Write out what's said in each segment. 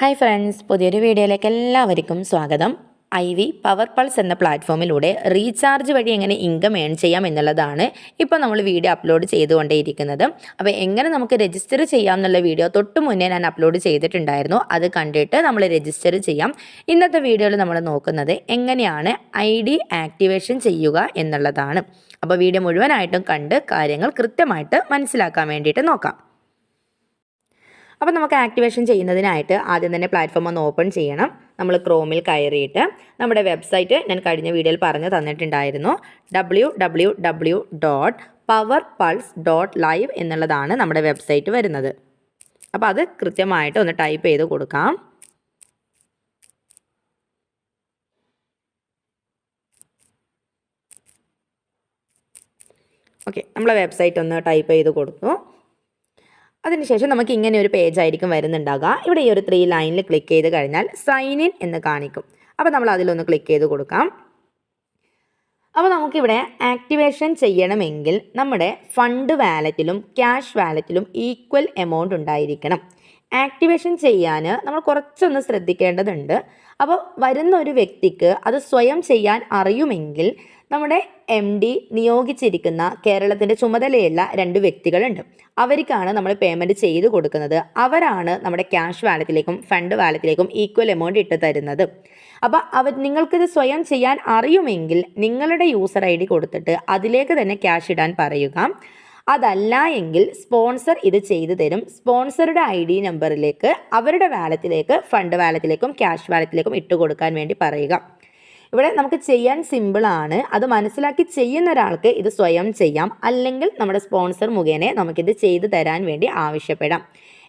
Hi friends പുതിയൊരു വീഡിയോയിലേക്ക് എല്ലാവർക്കും സ്വാഗതം. ഐ വി പവർ പൾസ് എന്ന പ്ലാറ്റ്ഫോമിലൂടെ റീചാർജ് വഴി എങ്ങനെ ഇൻകം ഏൺ ചെയ്യാം എന്നുള്ളതാണ് ഇപ്പോൾ നമ്മൾ വീഡിയോ അപ്ലോഡ് ചെയ്തുകൊണ്ടേയിരിക്കുന്നത്. അപ്പോൾ എങ്ങനെ നമുക്ക് രജിസ്റ്റർ ചെയ്യാം എന്നുള്ള വീഡിയോ തൊട്ട് മുന്നേ ഞാൻ അപ്ലോഡ് ചെയ്തിട്ടുണ്ടായിരുന്നു. അത് കണ്ടിട്ട് നമ്മൾ രജിസ്റ്റർ ചെയ്യാം. ഇന്നത്തെ വീഡിയോയിൽ നമ്മൾ നോക്കുന്നത് എങ്ങനെയാണ് ഐ ഡി ആക്ടിവേഷൻ ചെയ്യുക എന്നുള്ളതാണ്. അപ്പോൾ വീഡിയോ മുഴുവനായിട്ടും കണ്ട് കാര്യങ്ങൾ കൃത്യമായിട്ട് മനസ്സിലാക്കാൻ വേണ്ടിയിട്ട് നോക്കാം. അപ്പോൾ നമുക്ക് ആക്ടിവേഷൻ ചെയ്യുന്നതിനായിട്ട് ആദ്യം തന്നെ പ്ലാറ്റ്ഫോം ഒന്ന് ഓപ്പൺ ചെയ്യണം. നമ്മൾ ക്രോമിൽ കയറിയിട്ട് നമ്മുടെ വെബ്സൈറ്റ് ഞാൻ കഴിഞ്ഞ വീഡിയോയിൽ പറഞ്ഞു തന്നിട്ടുണ്ടായിരുന്നു. W dot power pulse dot live എന്നുള്ളതാണ് നമ്മുടെ വെബ്സൈറ്റ് വരുന്നത്. അപ്പോൾ അത് കൃത്യമായിട്ട് ഒന്ന് ടൈപ്പ് ചെയ്ത് കൊടുക്കാം. ഓക്കെ നമ്മളെ വെബ്സൈറ്റ് ഒന്ന് ടൈപ്പ് ചെയ്ത് കൊടുത്തു. അതിനുശേഷം നമുക്ക് ഇങ്ങനെ ഒരു പേജ് ആയിരിക്കും വരുന്നുണ്ടാകുക ഇവിടെ ഈ ഒരു ത്രീ ലൈനിൽ ക്ലിക്ക് ചെയ്ത് കഴിഞ്ഞാൽ സൈൻ ഇൻ എന്ന് കാണിക്കും. അപ്പോൾ നമ്മൾ അതിലൊന്ന് ക്ലിക്ക് ചെയ്ത് കൊടുക്കാം. അപ്പോൾ നമുക്കിവിടെ ആക്ടിവേഷൻ ചെയ്യണമെങ്കിൽ നമ്മുടെ ഫണ്ട് വാലറ്റിലും ക്യാഷ് വാലറ്റിലും ഈക്വൽ എമൗണ്ട് ഉണ്ടായിരിക്കണം. ആക്ടിവേഷൻ ചെയ്യാൻ നമ്മൾ കുറച്ചൊന്ന് ശ്രദ്ധിക്കേണ്ടതുണ്ട്. അപ്പോൾ വരുന്ന ഒരു വ്യക്തിക്ക് അത് സ്വയം ചെയ്യാൻ അറിയുമെങ്കിൽ നമ്മുടെ എം ഡി നിയോഗിച്ചിരിക്കുന്ന കേരളത്തിന്റെ ചുമതലയുള്ള രണ്ട് വ്യക്തികളുണ്ട്. അവർക്കാണ് നമ്മൾ പേയ്മെന്റ് ചെയ്ത് കൊടുക്കുന്നത്. അവരാണ് നമ്മുടെ ക്യാഷ് വാലറ്റിലേക്കും ഫണ്ട് വാലറ്റിലേക്കും ഈക്വൽ എമൗണ്ട് ഇട്ട് തരുന്നത്. അപ്പോൾ അവർ നിങ്ങൾക്കിത് സ്വയം ചെയ്യാൻ അറിയുമെങ്കിൽ നിങ്ങളുടെ യൂസർ ഐ ഡി കൊടുത്തിട്ട് അതിലേക്ക് തന്നെ ക്യാഷ് ഇടാൻ പറയുക. അതല്ല എങ്കിൽ സ്പോൺസർ ഇത് ചെയ്തു തരും. സ്പോൺസറുടെ ഐ ഡി നമ്പറിലേക്ക് അവരുടെ വാലറ്റിലേക്ക് ഫണ്ട് വാലറ്റിലേക്കും ക്യാഷ് വാലറ്റിലേക്കും ഇട്ട് കൊടുക്കാൻ വേണ്ടി പറയുക. ഇവിടെ നമുക്ക് ചെയ്യാൻ സിമ്പിളാണ് അത് മനസ്സിലാക്കി ചെയ്യുന്ന ഒരാൾക്ക് ഇത് സ്വയം ചെയ്യാം. അല്ലെങ്കിൽ നമ്മുടെ സ്പോൺസർ മുഖേന നമുക്കിത് ചെയ്തു തരാൻ വേണ്ടി ആവശ്യപ്പെടാം.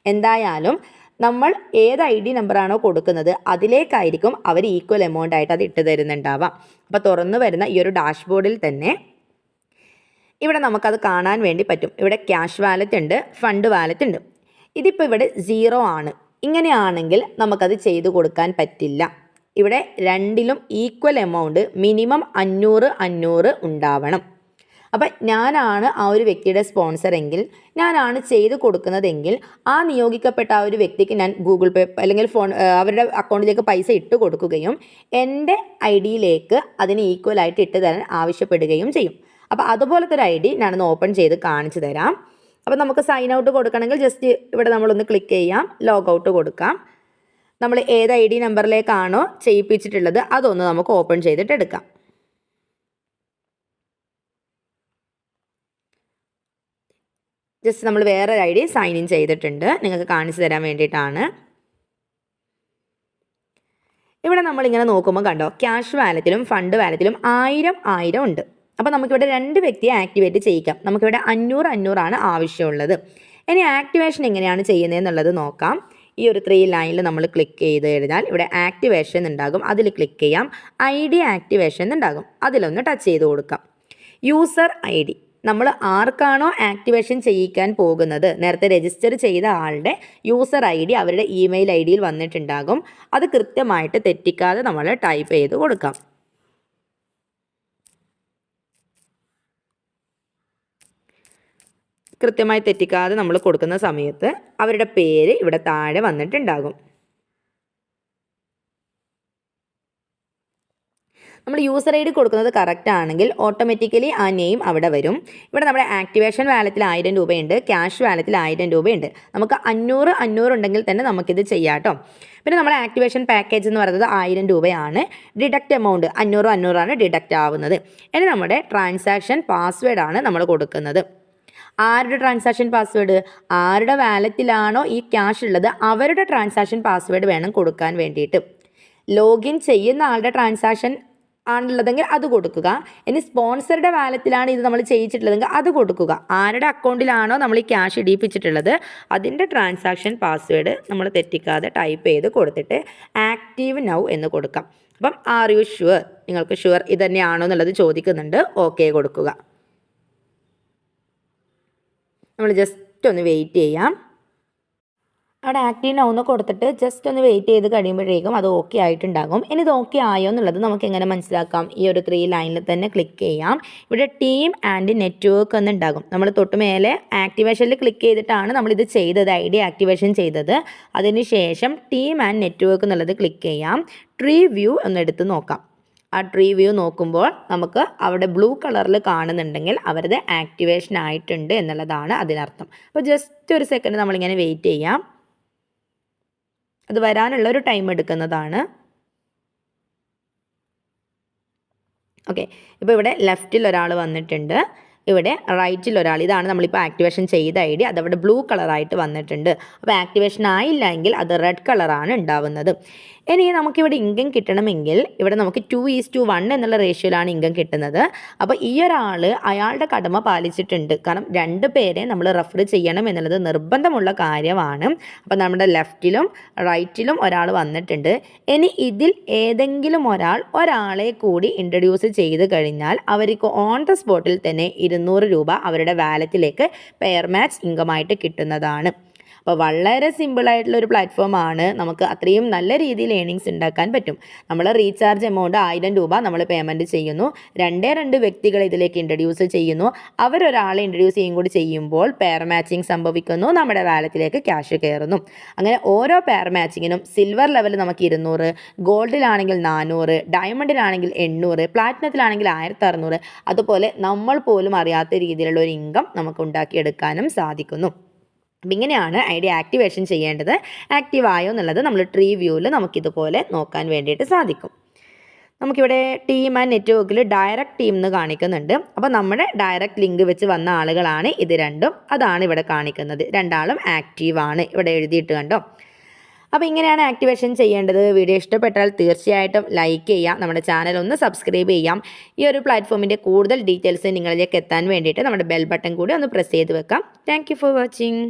എന്തായാലും നമ്മൾ ഏത് ഐ ഡി നമ്പറാണോ കൊടുക്കുന്നത് അതിലേക്കായിരിക്കും അവർ ഈക്വൽ എമൗണ്ട് ആയിട്ട് അത് ഇട്ട് തരുന്നുണ്ടാവാം അപ്പോൾ തുറന്നു വരുന്ന ഈ ഒരു ഡാഷ്ബോർഡിൽ തന്നെ ഇവിടെ നമുക്കത് കാണാൻ വേണ്ടി പറ്റും. ഇവിടെ ക്യാഷ് വാലറ്റ് ഉണ്ട് ഫണ്ട് വാലറ്റ് ഉണ്ട്. ഇതിപ്പോൾ ഇവിടെ സീറോ ആണ്. ഇങ്ങനെയാണെങ്കിൽ നമുക്കത് ചെയ്തു കൊടുക്കാൻ പറ്റില്ല. ഇവിടെ രണ്ടിലും ഈക്വൽ എമൗണ്ട് മിനിമം അഞ്ഞൂറ് അഞ്ഞൂറ് ഉണ്ടാവണം. അപ്പം ഞാനാണ് ആ ഒരു വ്യക്തിയുടെ സ്പോൺസർ എങ്കിൽ ഞാനാണ് ചെയ്ത് കൊടുക്കുന്നതെങ്കിൽ ആ നിയോഗിക്കപ്പെട്ട ആ ഒരു വ്യക്തിക്ക് ഞാൻ ഗൂഗിൾ പേ അല്ലെങ്കിൽ ഫോൺ അവരുടെ അക്കൗണ്ടിലേക്ക് പൈസ ഇട്ട് കൊടുക്കുകയും എന്റെ ഐ ഡിയിലേക്ക് അതിന് ഈക്വൽ ആയിട്ട് ഇട്ട് തരാൻ ആവശ്യപ്പെടുകയും ചെയ്യും. അപ്പോൾ അതുപോലത്തെ ഒരു ഐ ഡി ഞാനൊന്ന് ഓപ്പൺ ചെയ്ത് കാണിച്ചു തരാം. അപ്പോൾ നമുക്ക് സൈൻ ഔട്ട് കൊടുക്കണമെങ്കിൽ ജസ്റ്റ് ഇവിടെ നമ്മളൊന്ന് ക്ലിക്ക് ചെയ്യാം ലോഗ് ഔട്ട് കൊടുക്കാം. നമ്മൾ ഏത് ഐ ഡി നമ്പറിലേക്കാണോ ചെയ്യിപ്പിച്ചിട്ടുള്ളത് അതൊന്ന് നമുക്ക് ഓപ്പൺ ചെയ്തിട്ട് എടുക്കാം. ജസ്റ്റ് നമ്മൾ വേറൊരു ഐ ഡി സൈൻ ഇൻ ചെയ്തിട്ടുണ്ട്. നിങ്ങൾക്ക് കാണിച്ചു തരാൻ വേണ്ടിയിട്ടാണ്. ഇവിടെ നമ്മളിങ്ങനെ നോക്കുമ്പോൾ കണ്ടോ ക്യാഷ് വാലറ്റിലും ഫണ്ട് വാലറ്റിലും ആയിരം ആയിരം ഉണ്ട്. അപ്പോൾ നമുക്കിവിടെ രണ്ട് വ്യക്തിയെ ആക്ടിവേറ്റ് ചെയ്യിക്കാം. നമുക്കിവിടെ അഞ്ഞൂറ് അഞ്ഞൂറാണ് ആവശ്യമുള്ളത്. ഇനി ആക്ടിവേഷൻ എങ്ങനെയാണ് ചെയ്യുന്നത് എന്നുള്ളത് നോക്കാം. ഈ ഒരു ത്രീ ലൈനിൽ നമ്മൾ ക്ലിക്ക് ചെയ്ത് കഴിഞ്ഞാൽ ഇവിടെ ആക്ടിവേഷൻ ഉണ്ടാകും അതിൽ ക്ലിക്ക് ചെയ്യാം. ഐ ഡി ആക്ടിവേഷൻ ഉണ്ടാകും അതിലൊന്ന് ടച്ച് ചെയ്ത് കൊടുക്കാം. യൂസർ ഐ ഡി നമ്മൾ ആർക്കാണോ ആക്ടിവേഷൻ ചെയ്യിക്കാൻ പോകുന്നത്? നേരത്തെ രജിസ്റ്റർ ചെയ്ത ആളുടെ യൂസർ ഐ ഡി അവരുടെ ഇമെയിൽ ഐ ഡിയിൽ വന്നിട്ടുണ്ടാകും. അത് കൃത്യമായിട്ട് തെറ്റിക്കാതെ നമ്മൾ ടൈപ്പ് ചെയ്ത് കൊടുക്കാം. കൃത്യമായി തെറ്റിക്കാതെ നമ്മൾ കൊടുക്കുന്ന സമയത്ത് അവരുടെ പേര് ഇവിടെ താഴെ വന്നിട്ടുണ്ടാകും. നമ്മൾ യൂസർ ഐ ഡി കൊടുക്കുന്നത് കറക്റ്റ് ആണെങ്കിൽ ഓട്ടോമാറ്റിക്കലി ആ നെയിം അവിടെ വരും. ഇവിടെ നമ്മുടെ ആക്ടിവേഷൻ വാലറ്റിൽ ആയിരം രൂപയുണ്ട് ക്യാഷ് വാലറ്റിൽ ആയിരം രൂപയുണ്ട്. നമുക്ക് അഞ്ഞൂറ് അഞ്ഞൂറ് ഉണ്ടെങ്കിൽ തന്നെ നമുക്കിത് ചെയ്യാം കേട്ടോ പിന്നെ നമ്മുടെ ആക്ടിവേഷൻ പാക്കേജ് എന്ന് പറയുന്നത് ആയിരം രൂപയാണ്. ഡിഡക്റ്റ് എമൗണ്ട് അഞ്ഞൂറ് അഞ്ഞൂറാണ് ഡിഡക്റ്റ് ആവുന്നത്. ഇനി നമ്മുടെ ട്രാൻസാക്ഷൻ പാസ്വേഡാണ് നമ്മൾ കൊടുക്കുന്നത്. ആരുടെ ട്രാൻസാക്ഷൻ പാസ്വേഡ് ആരുടെ വാലറ്റിലാണോ ഈ ക്യാഷ് ഉള്ളത്? അവരുടെ ട്രാൻസാക്ഷൻ പാസ്വേഡ് വേണം കൊടുക്കാൻ വേണ്ടിയിട്ട്. ലോഗിൻ ചെയ്യുന്ന ആളുടെ ട്രാൻസാക്ഷൻ ആണുള്ളതെങ്കിൽ അത് കൊടുക്കുക. ഇനി സ്പോൺസറുടെ വാലറ്റിലാണ് ഇത് നമ്മൾ ചെയ്യിച്ചിട്ടുള്ളതെങ്കിൽ അത് കൊടുക്കുക. ആരുടെ അക്കൗണ്ടിലാണോ നമ്മൾ ഈ ക്യാഷ് ഇടിയിപ്പിച്ചിട്ടുള്ളത് അതിന്റെ ട്രാൻസാക്ഷൻ പാസ്വേഡ് നമ്മൾ തെറ്റിക്കാതെ ടൈപ്പ് ചെയ്ത് കൊടുത്തിട്ട് ആക്റ്റീവ് നൗ എന്ന് കൊടുക്കാം. അപ്പം ആർ യു ഷുവർ നിങ്ങൾക്ക് ഷുവർ ഇത് തന്നെയാണോ എന്നുള്ളത് ചോദിക്കുന്നുണ്ട്. ഓക്കെ കൊടുക്കുക. നമ്മൾ ജസ്റ്റ് ഒന്ന് വെയിറ്റ് ചെയ്യാം. അവിടെ ആക്റ്റീവ് നൗന്ന് കൊടുത്തിട്ട് ജസ്റ്റ് ഒന്ന് വെയിറ്റ് ചെയ്ത് കഴിയുമ്പോഴേക്കും അത് ഓക്കെ ആയിട്ടുണ്ടാകും. ഇനി ഇത് ഓക്കെ ആയോ എന്നുള്ളത് നമുക്ക് എങ്ങനെ മനസ്സിലാക്കാം? ഈ ഒരു ത്രീ ലൈനിൽ തന്നെ ക്ലിക്ക് ചെയ്യാം. ഇവിടെ ടീം ആൻഡ് നെറ്റ്വർക്ക് എന്നുണ്ടാകും. നമ്മൾ തൊട്ട് മേലെ ആക്ടിവേഷനിൽ ക്ലിക്ക് ചെയ്തിട്ടാണ് നമ്മളിത് ചെയ്തത് ഐ ഡി ആക്ടിവേഷൻ ചെയ്തത് അതിനുശേഷം ടീം ആൻഡ് നെറ്റ്വർക്ക് എന്നുള്ളത് ക്ലിക്ക് ചെയ്യാം. ട്രീ വ്യൂ എന്നെടുത്ത് നോക്കാം. ആ ട്രീ വ്യൂ നോക്കുമ്പോൾ നമുക്ക് അവിടെ ബ്ലൂ കളറിൽ കാണുന്നുണ്ടെങ്കിൽ അവരത് ആക്ടിവേഷൻ ആയിട്ടുണ്ട് എന്നുള്ളതാണ് അതിനർത്ഥം. അപ്പോൾ ജസ്റ്റ് ഒരു സെക്കൻഡ് നമ്മളിങ്ങനെ വെയിറ്റ് ചെയ്യാം. അത് വരാനുള്ള ഒരു ടൈം എടുക്കുന്നതാണ്. ഓക്കെ ഇപ്പോൾ ഇവിടെ ലെഫ്റ്റിൽ ഒരാൾ വന്നിട്ടുണ്ട്. ഇവിടെ റൈറ്റിൽ ഒരാൾ. ഇതാണ് നമ്മളിപ്പോൾ ആക്ടിവേഷൻ ചെയ്ത ഐ ഡി അതവിടെ ബ്ലൂ കളറായിട്ട് വന്നിട്ടുണ്ട്. അപ്പോൾ ആക്ടിവേഷൻ ആയില്ല എങ്കിൽ അത് റെഡ് കളറാണ് ഉണ്ടാവുന്നത്. ഇനി നമുക്കിവിടെ ഇൻകം കിട്ടണമെങ്കിൽ ഇവിടെ നമുക്ക് ടു ഈസ് ടു വൺ എന്നുള്ള റേഷ്യോയിലാണ് ഇൻകം കിട്ടുന്നത്. അപ്പോൾ ഈ ഒരാൾ അയാളുടെ കടമ പാലിച്ചിട്ടുണ്ട്. കാരണം രണ്ട് പേരെ നമ്മൾ റെഫർ ചെയ്യണം എന്നുള്ളത് നിർബന്ധമുള്ള കാര്യമാണ്. അപ്പോൾ നമ്മുടെ ലെഫ്റ്റിലും റൈറ്റിലും ഒരാൾ വന്നിട്ടുണ്ട്. ഇനി ഇതിൽ ഏതെങ്കിലും ഒരാൾ ഒരാളെ കൂടി ഇൻട്രൊഡ്യൂസ് ചെയ്ത് കഴിഞ്ഞാൽ അവർക്ക് ഓൺ ദ സ്പോട്ടിൽ തന്നെ ഇരുന്നൂറ് രൂപ അവരുടെ വാലറ്റിലേക്ക് പെയർ മാച്ച് ഇൻകമായിട്ട് കിട്ടുന്നതാണ്. അപ്പോൾ വളരെ സിമ്പിളായിട്ടുള്ള ഒരു പ്ലാറ്റ്ഫോമാണ് നമുക്ക് അത്രയും നല്ല രീതിയിൽ ഏണിങ്സ് ഉണ്ടാക്കാൻ പറ്റും. നമ്മൾ റീചാർജ് എമൗണ്ട് ആയിരം രൂപ നമ്മൾ പേയ്മെന്റ് ചെയ്യുന്നു. രണ്ടേ രണ്ട് വ്യക്തികളെ ഇതിലേക്ക് ഇൻട്രൊഡ്യൂസ് ചെയ്യുന്നു. അവരൊരാളെ ഇൻട്രൊഡ്യൂസ് ചെയ്യും കൂടി ചെയ്യുമ്പോൾ പെയർ മാച്ചിങ് സംഭവിക്കുന്നു. നമ്മുടെ വാലറ്റിലേക്ക് ക്യാഷ് കയറുന്നു. അങ്ങനെ ഓരോ പെയർ മാച്ചിങ്ങിനും സിൽവർ ലെവൽ നമുക്ക് ഇരുന്നൂറ് ഗോൾഡിലാണെങ്കിൽ നാനൂറ് ഡയമണ്ടിലാണെങ്കിൽ എണ്ണൂറ് പ്ലാറ്റിനത്തിലാണെങ്കിൽ ആയിരത്തി അറുന്നൂറ് അതുപോലെ നമ്മൾ പോലും അറിയാത്ത രീതിയിലുള്ള ഒരു ഇൻകം നമുക്ക് ഉണ്ടാക്കിയെടുക്കാനും സാധിക്കുന്നു. അപ്പം ഇങ്ങനെയാണ് ഐ ഡി ആക്ടിവേഷൻ ചെയ്യേണ്ടത്. ആക്റ്റീവ് ആയോ എന്നുള്ളത് നമ്മൾ ട്രീ വ്യൂവിൽ നമുക്കിതുപോലെ നോക്കാൻ വേണ്ടിയിട്ട് സാധിക്കും. നമുക്കിവിടെ ടീം ആൻഡ് നെറ്റ്വർക്കിൽ ഡയറക്റ്റ് ടീം എന്ന് കാണിക്കുന്നുണ്ട്. അപ്പോൾ നമ്മുടെ ഡയറക്റ്റ് ലിങ്ക് വെച്ച് വന്ന ആളുകളാണ് ഇത് രണ്ടും. അതാണ് ഇവിടെ കാണിക്കുന്നത്. രണ്ടാളും ആക്റ്റീവ് ആണ് ഇവിടെ എഴുതിയിട്ട് കണ്ടോ. അപ്പോൾ ഇങ്ങനെയാണ് ആക്ടിവേഷൻ ചെയ്യേണ്ടത്. വീഡിയോ ഇഷ്ടപ്പെട്ടാൽ തീർച്ചയായിട്ടും ലൈക്ക് ചെയ്യാം നമ്മുടെ ചാനൽ ഒന്ന് സബ്സ്ക്രൈബ് ചെയ്യാം. ഈ ഒരു പ്ലാറ്റ്ഫോമിന്റെ കൂടുതൽ ഡീറ്റെയിൽസ് നിങ്ങളിലേക്ക് എത്താൻ വേണ്ടിയിട്ട് നമ്മുടെ ബെൽ ബട്ടൺ കൂടി ഒന്ന് പ്രസ് ചെയ്ത് വെക്കാം. Thank for watching.